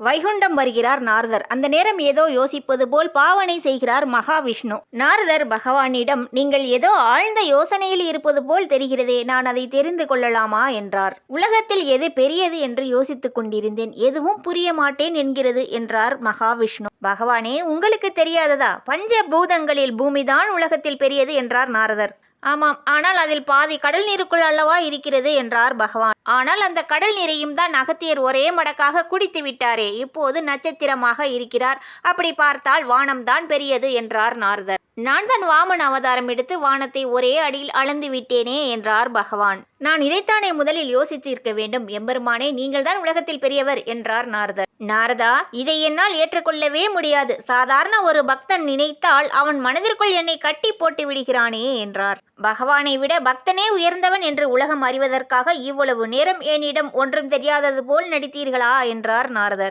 வைகுண்டம் வருகிறார் நாரதர். அந்த நேரம் ஏதோ யோசிப்பது போல் பாவனை செய்கிறார் மகாவிஷ்ணு. நாரதர் பகவானிடம் நீங்கள் ஏதோ ஆழ்ந்த யோசனையில் இருப்பது போல் தெரிகிறதே நான் அதை தெரிந்து கொள்ளலாமா? என்றார். உலகத்தில் எது பெரியது என்று யோசித்துக் கொண்டிருந்தேன். எதுவும் புரிய மாட்டேன் என்கிறது என்றார் மகாவிஷ்ணு. பகவானே உங்களுக்கு தெரியாததா? பஞ்ச பூதங்களில் பூமிதான் உலகத்தில் பெரியது என்றார் நாரதர். ஆமாம் ஆனால் அதில் பாதி கடல் நீருக்குள் அல்லவா இருக்கிறது? என்றார் பகவான். ஆனால் அந்த கடல் நீரையும் தான் அகத்தியர் ஒரே மடக்காக குடித்து விட்டாரே. இப்போது நட்சத்திரமாக இருக்கிறார். அப்படி பார்த்தால் வானம்தான் பெரியது என்றார் நாரதர். நான் தான் வாமன் அவதாரம் எடுத்து வானத்தை ஒரே அடியில் அளந்து விட்டேனே என்றார் பகவான். நான் இதைத்தானே முதலில் யோசித்திருக்க வேண்டும். எம்பெருமானே நீங்கள்தான் உலகத்தில் பெரியவர் என்றார் நாரதர். நாரதா இதை என்னால் ஏற்றுக்கொள்ளவே முடியாது. சாதாரண ஒரு பக்தன் நினைத்தால் அவன் மனதிற்குள் என்னை கட்டி போட்டு விடுகிறானே என்றார். பகவானை விட பக்தனே உயர்ந்தவன் என்று உலகம் அறிவதற்காக இவ்வளவு நேரம் என்னிடம் ஒன்றும் தெரியாதது போல் நடித்தீர்களா? என்றார் நாரதர்.